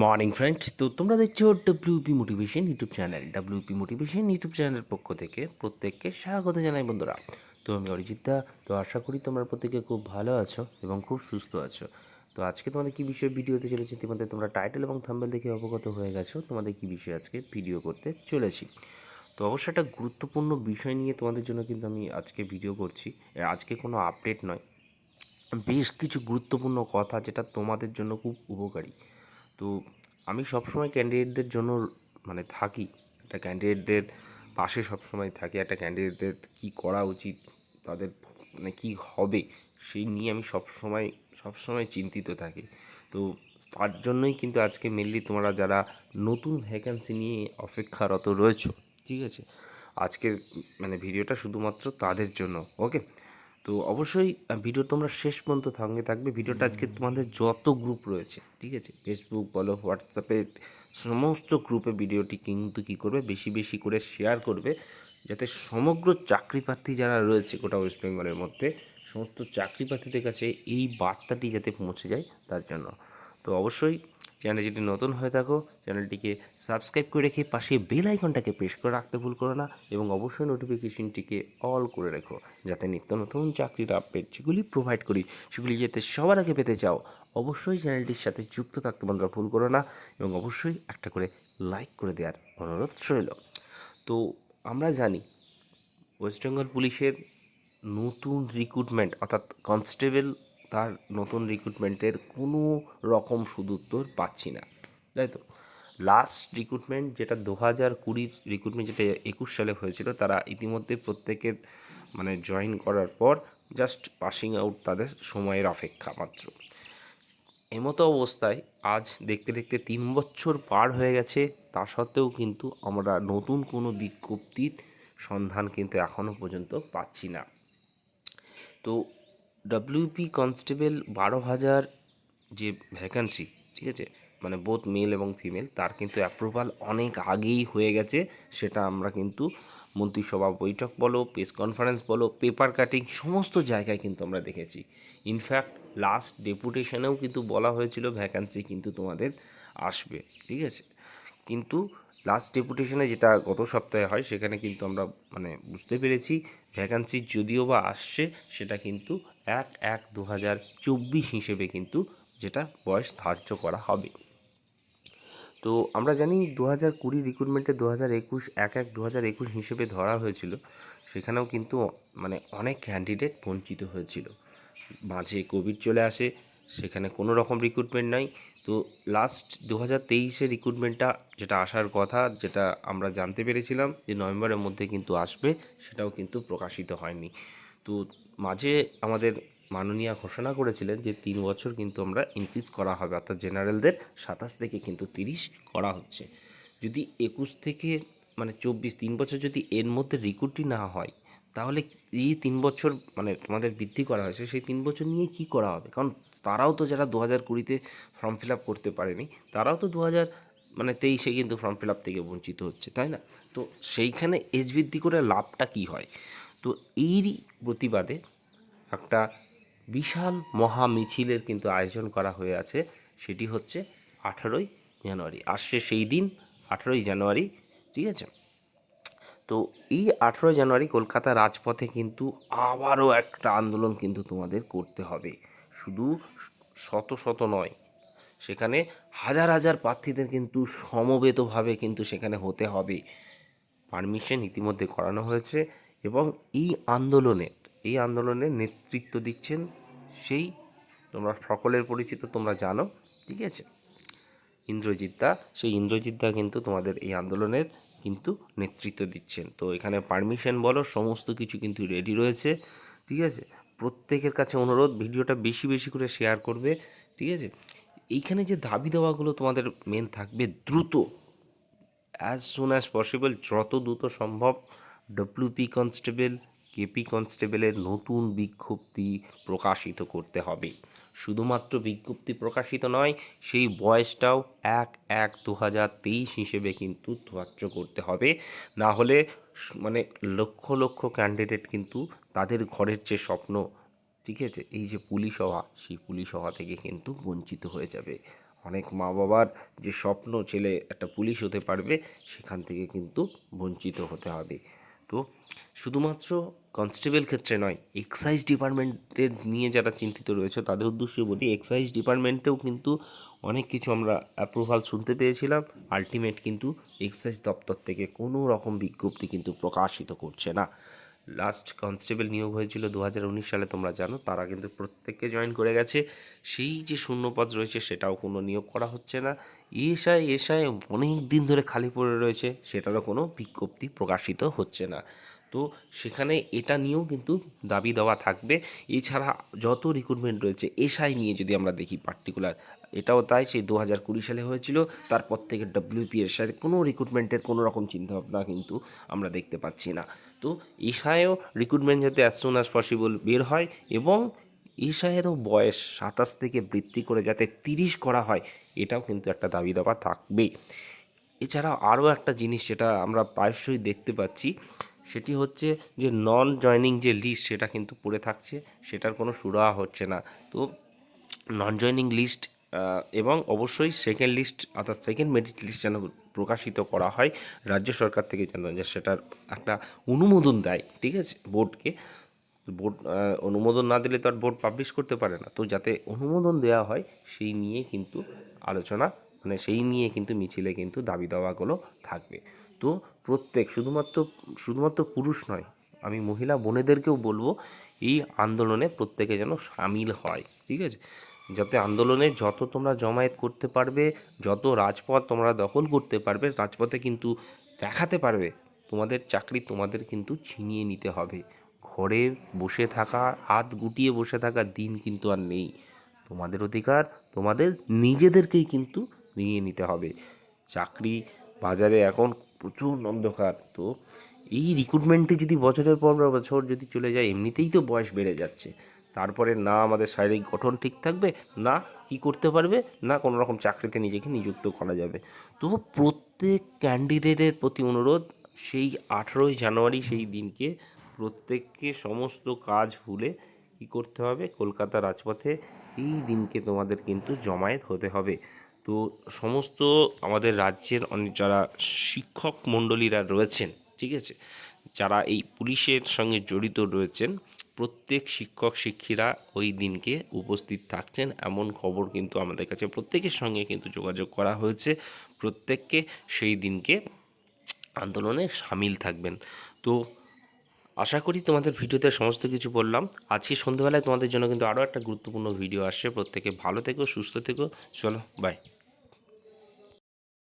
Morning friends তো তোমরা দেখছ WP motivation YouTube channel WP motivation YouTube চ্যানেলের পক্ষ থেকে প্রত্যেককে স্বাগত জানাই, বন্ধুরা। তো আমি অরিজিৎ দা তো আশা করি তোমরা প্রত্যেকে খুব ভালো আছো এবং খুব সুস্থ আছো। তো আজকে তোমাদের কী বিষয়ে ভিডিও হতে চলেছে, তোমাদের তোমরা টাইটেল এবং থাম্বেল দেখে অবগত হয়ে গেছো, তোমাদের কী বিষয়ে আজকে ভিডিও করতে চলেছি। তো অবশ্যই একটা গুরুত্বপূর্ণ বিষয় নিয়ে তোমাদের জন্য কিন্তু আমি আজকে ভিডিও করছি। আজকে কোনো আপডেট নয়। বেশ কিছু গুরুত্বপূর্ণ কথা যেটা তোমাদের জন্য খুব উপকারী। তো আমি সবসময় ক্যান্ডিডেটদের জন্য মানে থাকি। একটা ক্যান্ডিডেটদের পাশে সবসময় থাকি, একটা ক্যান্ডিডেটদের কী করা উচিত, তাদের মানে কী হবে, সেই নিয়ে আমি সবসময় সবসময় চিন্তিত থাকি। তো তার জন্যই কিন্তু আজকে মেনলি তোমরা যারা নতুন ভ্যাকেন্সি নিয়ে অপেক্ষারত রয়েছো, ঠিক আছে? আজকের মানে ভিডিওটা শুধুমাত্র তাদের জন্য ওকে তো অবশ্যই ভিডিও তোমরা শেষ পর্যন্ত সঙ্গে থাকবে। ভিডিওটা আজকে তোমাদের যত গ্রুপ রয়েছে ঠিক আছে? ফেসবুক বলো হোয়াটসঅ্যাপে সমস্ত গ্রুপে ভিডিওটি কিন্তু কী করবে? বেশি বেশি করে শেয়ার করবে যাতে সমগ্র চাকরি প্রার্থী যারা রয়েছে গোটা ওয়েস্ট বেঙ্গলের মধ্যে সমস্ত চাকরি প্রার্থীদের কাছে এই বার্তাটি যাতে পৌঁছে যায় তার জন্য। তো অবশ্যই চ্যানেল যদি নতুন হয়ে থাকো, চ্যানেলটিকে সাবস্ক্রাইব করে রেখে পাশে বেল আইকনটাকে প্রেস করে রাখতে ভুল করো না এবং অবশ্যই নোটিফিকেশনটিকে অল করে রেখো, যাতে নিত্য নতুন চাকরির আপডেট যেগুলি প্রোভাইড করি, সেগুলি যাতে সবার আগে পেতে চাও। অবশ্যই চ্যানেলটির সাথে যুক্ত থাকতে বন্ধুরা ভুল করো না এবং অবশ্যই একটা করে লাইক করে দেওয়ার অনুরোধ রইল। তো আমরা জানি ওয়েস্ট বেঙ্গল পুলিশের নতুন রিক্রুটমেন্ট অর্থাৎ কনস্টেবল তার নতুন রিক্রুটমেন্টের কোনো রকম সুদুত্তর পাচ্ছি না, তাই তো? লাস্ট রিক্রুটমেন্ট যেটা দু হাজার কুড়ির রিক্রুটমেন্ট যেটা একুশ সালে হয়েছিল, তারা ইতিমধ্যে প্রত্যেকের মানে জয়েন করার পর জাস্ট পাসিং আউট তাদের সময়ের অপেক্ষা মাত্র। এমতো অবস্থায় আজ দেখতে দেখতে তিন বছর পার হয়ে গেছে, তা সত্ত্বেও কিন্তু আমরা নতুন কোনো বিজ্ঞপ্তির সন্ধান কিন্তু এখনও পর্যন্ত পাচ্ছি না। তো ডব্লিউপি কনস্টেবল বারো হাজার যে ভ্যাকান্সি ঠিক আছে? মানে বোথ মেল এবং ফিমেল তার কিন্তু অ্যাপ্রুভাল অনেক আগেই হয়ে গেছে। সেটা আমরা কিন্তু মন্ত্রিসভা বৈঠক বলো প্রেস কনফারেন্স বলো পেপার কাটিং সমস্ত জায়গায় কিন্তু আমরা দেখেছি। ইনফ্যাক্ট লাস্ট ডেপুটেশনেও কিন্তু বলা হয়েছিল ভ্যাকান্সি কিন্তু তোমাদের আসবে, ঠিক আছে? কিন্তু লাস্ট ডেপুটেশনে যেটা গত সপ্তাহে হয়, সেখানে কিন্তু আমরা মানে বুঝতে পেরেছি ভ্যাকান্সি যদিও বা আসছে, সেটা কিন্তু এক এক দু হাজার চব্বিশ হিসেবে কিন্তু যেটা বয়স ধার্য করা হবে। তো আমরা জানি দু হাজার কুড়ি রিক্রুটমেন্টে দু হাজার একুশ, এক এক দু হাজার একুশ হিসেবে ধরা হয়েছিল। সেখানেও কিন্তু মানে অনেক ক্যান্ডিডেট বঞ্চিত হয়েছিল। মাঝে কোভিড চলে আসে, সেখানে কোনো রকম রিক্রুটমেন্ট নাই। তো লাস্ট দু হাজার তেইশে রিক্রুটমেন্টটা যেটা আসার কথা, যেটা আমরা জানতে পেরেছিলাম যে নভেম্বরের মধ্যে কিন্তু আসবে, সেটাও কিন্তু প্রকাশিত হয়নি। তো মাঝে আমাদের মাননীয়া ঘোষণা করেছিলেন যে তিন বছর কিন্তু আমরা ইনক্রিজ করা হবে, অর্থাৎ জেনারেলদের সাতাশ থেকে কিন্তু তিরিশ করা হচ্ছে। যদি একুশ থেকে মানে চব্বিশ তিন বছর যদি এর মধ্যে রিক্রুটই না হয়, তাহলে এই তিন বছর মানে তোমাদের বৃদ্ধি করা হয়েছে, সেই তিন বছর নিয়ে কি করা হবে? কারণ তারাও তো যারা দু হাজার কুড়িতে ফর্ম ফিল আপ করতে পারেনি, তারাও তো দু হাজার মানে তেইশে কিন্তু ফর্ম ফিল আপ থেকে বঞ্চিত হচ্ছে, তাই না? তো সেইখানে এজ বৃদ্ধি করে লাভটা কি হয়? তো এরই প্রতিবাদে একটা বিশাল মহা মিছিলের কিন্তু আয়োজন করা হয়ে আছে। সেটি হচ্ছে আঠারোই জানুয়ারি। আসছে সেই দিন, আঠারোই জানুয়ারি, ঠিক আছে? তো এই আঠেরোই জানুয়ারি কলকাতা রাজপথে কিন্তু আবারও একটা আন্দোলন কিন্তু তোমাদের করতে হবে। শুধু শত শত নয়, সেখানে হাজার হাজার প্রার্থীদের কিন্তু সমবেতভাবে কিন্তু সেখানে হতে হবে। পারমিশন ইতিমধ্যে করানো হয়েছে। এবং এই আন্দোলনের এই আন্দোলনের নেতৃত্ব দিচ্ছেন সেই, তোমরা সকলের পরিচিত, তোমরা জানো, ঠিক আছে? ইন্দ্রজিৎ দা, সেই ইন্দ্রজিৎ দা কিন্তু তোমাদের এই আন্দোলনের কিন্তু নেতৃত্ব দিচ্ছেন। তো এখানে পারমিশন বলো, সমস্ত কিছু কিন্তু রেডি রয়েছে, ঠিক আছে? প্রত্যেকের কাছে অনুরোধ, ভিডিওটা বেশি বেশি করে শেয়ার করবে, ঠিক আছে? এইখানে যে দাবি দেওয়াগুলো তোমাদের মেন থাকবে দ্রুত অ্যাজ সুন অ্যাজ পসিবল যত দ্রুত সম্ভব ডব্লিউপি কনস্টেবল কেপি কনস্টেবলের নতুন বিজ্ঞপ্তি প্রকাশিত করতে হবে। শুধুমাত্র বিজ্ঞপ্তি প্রকাশিত নয়, সেই বয়সটাও এক এক দু হাজার তেইশ হিসেবে কিন্তু ধার্য করতে হবে। না হলে মানে লক্ষ লক্ষ ক্যান্ডিডেট কিন্তু তাদের ঘরের যে স্বপ্ন, ঠিক আছে? এই যে পুলিশ হওয়া, সেই পুলিশ হওয়া থেকে কিন্তু বঞ্চিত হয়ে যাবে। অনেক মা বাবার যে স্বপ্ন, ছেলে একটা পুলিশ হতে পারবে, সেখান থেকে কিন্তু বঞ্চিত হতে হবে। তো শুধুমাত্র কনস্টেবল ক্ষেত্রে নয় এক্সাইজ ডিপার্টমেন্টের নিয়ে যারা চিন্তিত রয়েছে, তাদের উদ্দেশ্যে বলি এক্সাইজ ডিপার্টমেন্টেও কিন্তু অনেক কিছু আমরা অ্যাপ্রুভাল শুনতে পেয়েছিলাম। আলটিমেট কিন্তু এক্সাইজ দপ্তর থেকে কোনো রকম বিজ্ঞপ্তি কিন্তু প্রকাশিত করছে না। লাস্ট কনস্টেবল নিয়োগ হয়েছিল দু হাজার উনিশ সালে, তোমরা জানো, তারা কিন্তু প্রত্যেককে জয়েন করে গেছে। সেই যে শূন্যপদ রয়েছে, সেটাও কোনো নিয়োগ করা হচ্ছে না। এসআই এসআই অনেক দিন ধরে খালি পড়ে রয়েছে, সেটারও কোনো বিজ্ঞপ্তি প্রকাশিত হচ্ছে না। তো সেখানে এটা নিয়েও কিন্তু দাবি দেওয়া থাকবে। এছাড়া যত রিক্রুটমেন্ট রয়েছে এসআই নিয়ে যদি আমরা দেখি পার্টিকুলার এটাও তাই সেই দু হাজার কুড়ি সালে হয়েছিল, তারপর থেকে ডাব্লিউপি এসআই কোনো রিক্রুটমেন্টের কোনো রকম চিন্তাভাবনা কিন্তু আমরা দেখতে পাচ্ছি না। তো এসআইও রিক্রুটমেন্ট যাতে অ্যাজ সুন অ্যাজ পসিবল বের হয় এবং এসআইয়েরও বয়স সাতাশ থেকে বৃদ্ধি করে যাতে তিরিশ করা হয় এটাও কিন্তু একটা দাবি দেওয়া থাকবেই। এছাড়াও আরও একটা জিনিস যেটা আমরা প্রায়শই দেখতে পাচ্ছি, সেটি হচ্ছে যে নন জয়নিং যে লিস্ট সেটা কিন্তু পড়ে থাকছে, সেটার কোনো সুরাহা হচ্ছে না। তো নন জয়নিং লিস্ট এবং অবশ্যই সেকেন্ড লিস্ট অর্থাৎ সেকেন্ড মেরিট লিস্ট যেন প্রকাশিত করা হয়, রাজ্য সরকার থেকে যেন যে সেটার একটা অনুমোদন দেয়, ঠিক আছে বোর্ডকে বোর্ড অনুমোদন না দিলে তো আর বোর্ড পাবলিশ করতে পারে না। তো যাতে অনুমোদন দেওয়া হয়, সেই নিয়ে কিন্তু আলোচনা মানে সেই নিয়ে কিন্তু মিছিলে কিন্তু দাবি দাওয়াগুলো থাকবে। তো প্রত্যেক, শুধুমাত্র শুধুমাত্র পুরুষ নয়, আমি মহিলা বোনেদেরকেও বলব, এই আন্দোলনে প্রত্যেকে যেন সামিল হয়, ঠিক আছে? যাতে আন্দোলনে যত তোমরা জমায়েত করতে পারবে, যত রাজপথ তোমরা দখল করতে পারবে, রাজপথে কিন্তু দেখাতে পারবে, তোমাদের চাকরি তোমাদের কিন্তু ছিনিয়ে নিতে হবে। ঘরে বসে থাকা, হাত গুটিয়ে বসে থাকার দিন কিন্তু আর নেই। তোমাদের অধিকার, তোমাদের নিজেদেরকেই কিন্তু নিয়ে নিতে হবে। চাকরি বাজারে এখন প্রচুর অন্ধকার, তো এই রিক্রুটমেন্টে যদি বছরের পর বছর যদি চলে যায়, এমনিতেই তো বয়স বেড়ে যাচ্ছে। তারপরে না আমাদের শারীরিক গঠন ঠিক থাকবে, না কি করতে পারবে, না কোনো রকম চাকরিতে নিজেকে নিযুক্ত করা যাবে। তো প্রত্যেক ক্যান্ডিডেটের প্রতি অনুরোধ, সেই আঠেরোই জানুয়ারি সেই দিনকে প্রত্যেককে সমস্ত কাজ ভুলে কী করতে হবে? কলকাতা রাজপথে এই দিনকে তোমাদের কিন্তু জমায়েত হতে হবে। তো সমস্ত আমাদের রাজ্যের অনেক যারা শিক্ষক মণ্ডলীরা রয়েছেন, ঠিক আছে? যারা এই পুলিশের সঙ্গে জড়িত রয়েছেন, প্রত্যেক শিক্ষক শিক্ষিরা ওই দিনকে উপস্থিত থাকছেন। এমন খবর কিন্তু আমাদের কাছে প্রত্যেকের সঙ্গে কিন্তু যোগাযোগ করা হয়েছে। প্রত্যেককে সেই দিনকে আন্দোলনে সামিল থাকবেন। তো আশা করি তোমাদের ভিডিওতে সমস্ত কিছু বললাম। আজকে সন্ধ্যাবেলায় তোমাদের জন্য কিন্তু আরও একটা গুরুত্বপূর্ণ ভিডিও আসছে। প্রত্যেকে ভালো থেকো, সুস্থ থেকো। চলো বাই